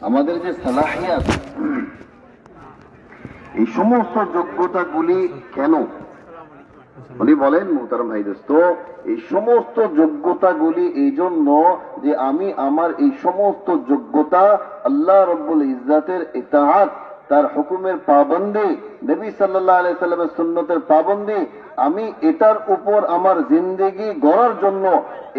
আমাদের যে সালাহিয়াত এই সমস্ত যোগ্যতাগুলি কেন? উনি বলেন, মোহতারাম ভাই দোস্ত, এই সমস্ত যোগ্যতাগুলি এই জন্য যে আমি আমার এই সমস্ত যোগ্যতা আল্লাহ রব্বুল ইজাতের এতাহাত তার হুকুমের পাবন্দি নবী সাল্লাহ আলাই সাল্লামের সুন্নতের পাবন্দি, আমি এটার উপর আমার জিন্দেগি গড়ার জন্য,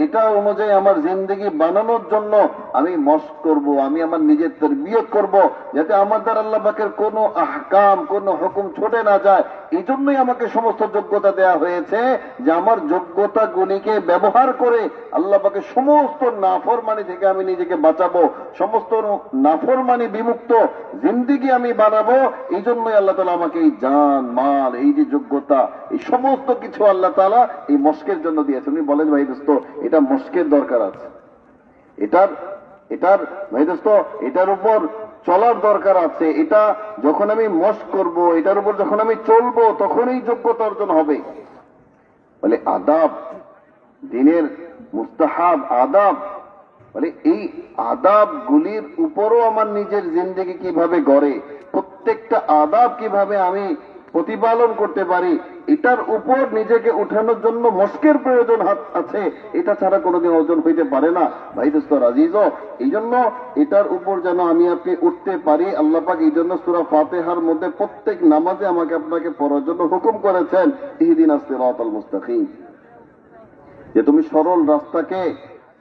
এটা অনুযায়ী আমার জিন্দেগি বানানোর জন্য আমি মস্ক করব, আমি আমার নিজের তরবিয়ত করব, যাতে আমার দ্বারা আল্লাহ পাকের কোনো আহকাম, কোনো হুকুম ছুটে না যায়। এই জন্যই আমাকে সমস্ত যোগ্যতা দেয়া হয়েছে যে আমার যোগ্যতা গুলিকে ব্যবহার করে আল্লাহ পাকে সমস্ত নাফরমানি থেকে আমি নিজেকে বাঁচাবো, সমস্ত নাফরমানি বিমুক্ত জিন্দিগি আমি বানাবো এই জন্যই আল্লাহ তালা আমাকে এই জান, মাল, এই যে যোগ্যতা, এই সমস্ত কিছু আল্লাহ তালা এই মস্কের জন্য দিয়েছে উনি বলেন, ভাই দোস্ত, এটা মস্কের দরকার আছে। এটার এটার, ভাই দোস্ত, এটার উপর চলার দরকার আছে। এটা যখন আমি মস্ক করব, এটার উপর যখন আমি চলবো, তখনই যোগ্যতা অর্জন হবে। বলে, আদাব, দিনের মুস্তাহাব, আদাব, বলে, এই আদাব গুলির উপরও আমার নিজের জিন্দগি কীভাবে গড়ে? প্রত্যেকটা আদাব কীভাবে আমি প্রতিপালন করতে পারি, এটার উপর নিজেকে উঠানোর জন্য মস্কের প্রয়োজন আছে, এটা ছাড়া কোনোদিন অর্জন হইতে পারে না। ভাই দোস্ত রাজিজ এই জন্য এটার উপর যেন আমি আপনি উঠতে পারি, আল্লাহ পাক এই জন্য সুরা ফাতেহার মধ্যে প্রত্যেক নামাজে আমাকে আপনাকে পড়ার জন্য হুকুম করেছেন, ইহদিন আসতে রাতাল মুস্তাকিম। যে তুমি সরল রাস্তাকে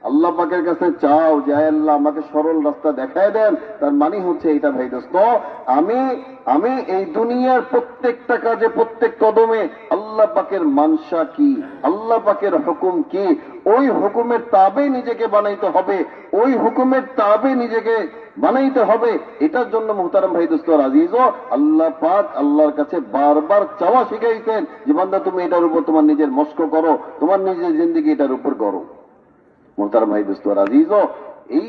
আল্লাহ পাকের কাছে চাও যে আল্লাহ আমাকে সরল রাস্তা দেখায় দেন, তার মানে হচ্ছে এইটা ভাই দোস্ত, আমি আমি এই দুনিয়ার প্রত্যেকটা কাজে, প্রত্যেক কদমে আল্লাহ পাকের মানসা কি, আল্লাহ পাকের হুকুম কি, ওই হুকুমের তাবে নিজেকে বানাইতে হবে, ওই হুকুমের তাবে নিজেকে বানাইতে হবে, এটার জন্য মুহতারাম ভাই দোস্ত রাজিজ আল্লাহ পাক আল্লাহর কাছে বারবার চাওয়া শিখাইছেন যে বান্দা তুমি এটার উপর তোমার নিজের মস্ক করো, তোমার নিজের জিন্দিগি এটার উপর করো মোহতারাম ভাই দোস্ত রাজিজ এই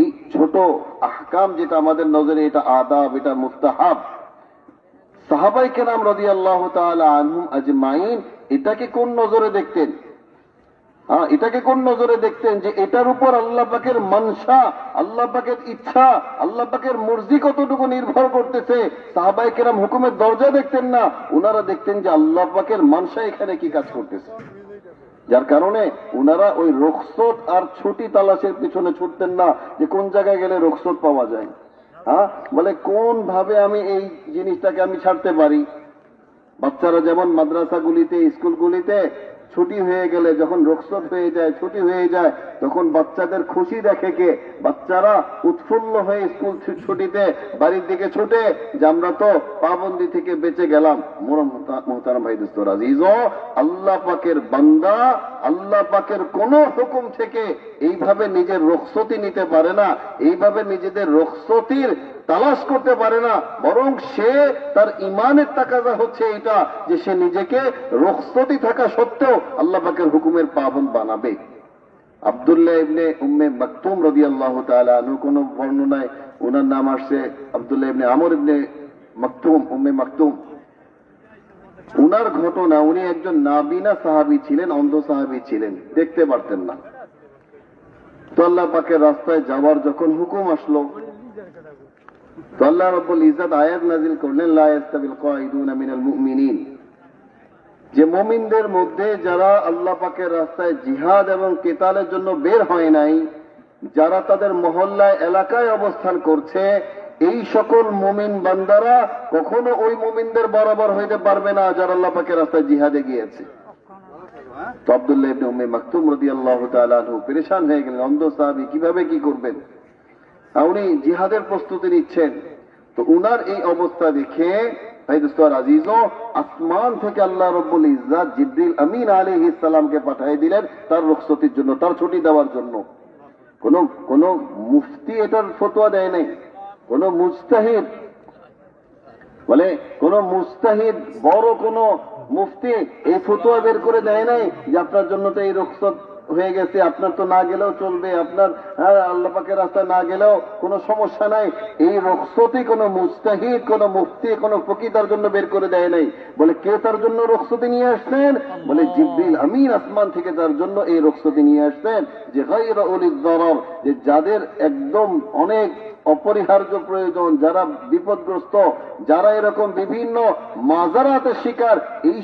এই ছোট আহকাম যেটা আমাদের নজরে, এটা আদাব, এটা মুস্তাহাব। সাহাবাই কেরাম রদি আল্লাহ আনহুম আজমাইন, এটাকে কোন নজরে দেখতেন? হ্যাঁ এটাকে কোন নজরে দেখতেন যে এটার উপর আল্লাহ পাকের মনসা, আল্লাহ পাকের ইচ্ছা, আল্লাহ পাকের মর্জি কতটুকু নির্ভর করতেছে? সাহাবাই কেরাম হুকুমের দরজা দেখতেন না। ওনারা দেখতেন যে আল্লাহ পাকের মনসা এখানে কি কাজ করতেছে? যার কারণে ওনারা ওই রোকসত আর ছুটি তালাশের পিছনে ছুটতেন না যে কোন জায়গায় গেলে রোকসত পাওয়া যায়। হ্যাঁ? বলে কোন ভাবে আমি এই জিনিসটাকে আমি ছাড়তে পারি? বাচ্চারা যেমন মাদ্রাসাগুলিতে, স্কুলগুলিতে ছুটি হয়ে গেলে যখন রোকসত হয়ে যায়, ছুটি হয়ে যায়, তখন বাচ্চাদের খুশি দেখে কে? বাচ্চারা উৎফুল্ল হয়ে স্কুল ছুটিতে বাড়ির দিকে ছুটে যে আমরা তো পাবন্দি থেকে বেঁচে গেলাম। মোহতারাম ভাই দোস্ত রাজিজ আল্লাহ পাকের বান্দা, আল্লাহ পাকের কোন হুকুম থেকে এইভাবে নিজের রোকসতি নিতে পারে না। এইভাবে নিজেদের রোকসতির তালাশ করতে পারে না, বরং সে তার ইমানের তাকাজা হচ্ছে এটা যে সে নিজেকে রোকসতি থাকা সত্ত্বেও আল্লাহ পাকের হুকুমের পাবন বানাবে। আবদুল্লাহ ইবনে উম্মে মাকতুম রদি আল্লাহ আনু কোন বর্ণনায় ওনার নাম আসছে আবদুল্লাহ ইবনে আমর ইবনে মাকতুম, উম্মে মাকতুম। উনার ঘটনা, উনি একজন নাবিনা সাহাবি ছিলেন, অন্ধ সাহাবি ছিলেন, দেখতে পারতেন না। তো আল্লাহ পাকের রাস্তায় যাওয়ার যখন হুকুম আসলো তো আল্লাহ রব্বুল ইজাত আয়াত নাজিল করলেন মিনাল মুমিনিন। যে মুমিনদের মধ্যে যারা আল্লাহ পাকের রাস্তায় জিহাদ এবং কেতালের জন্য বের হয় নাই, যারা তাদের মহল্লায়, এলাকায় অবস্থান করছে, এই সকল মুমিন বান্দারা কখনো ওই মুমিনদের বরাবর হইতে পারবে না যারা আল্লাহ পাকের রাস্তায় জিহাদে গিয়েছে। তো আব্দুল্লাহ ইবনে উম্মে মাকতুম রাদিয়াল্লাহু তাআলা আনহু পেরেশান হয়ে গেলেন, অন্ধ সাহাবী কীভাবে কি করবেন? উনি জিহাদের প্রস্তুতি নিচ্ছেন। তো উনার এই অবস্থা দেখে আসমান থেকে আল্লাহ রব্বুল ইজ্জাত জিব্রিল আমিন আলাইহিস সালামকে পাঠিয়ে দিলেন তার জন্য, তার ছুটি দেওয়ার জন্য। কোন কোন মুফতি এটার দেয় নাই। কোন মুস্তাহিদ বলে কোন মুস্তাহিদ বড় কোন মুফতি এই ফতোয়া বের করে দেয় নাই যে আপনার জন্য তো এই রুখসত হয়ে গেছে আপনার তো না গেলেও চলবে আপনার হ্যাঁ, আল্লাহ পাকের রাস্তায় না গেলেও কোনো সমস্যা নাই। এই রক্সতি কোনো মুস্তাহিদ কোনো মুফতি কোনো ফকি তার জন্য বের করে দেয় নাই। বলে কে তার জন্য রক্সতি নিয়ে আসছেন? বলে জিব্রিল আমিন আসমান থেকে তার জন্য এই রক্সতি নিয়ে আসছেন। যে গায়রা উলিদ দরর যে যাদের একদম অনেক অপরিহার্য প্রয়োজন যারা বিপদগ্রস্ত যারা এরকম বিভিন্ন মাজারাতের শিকার এই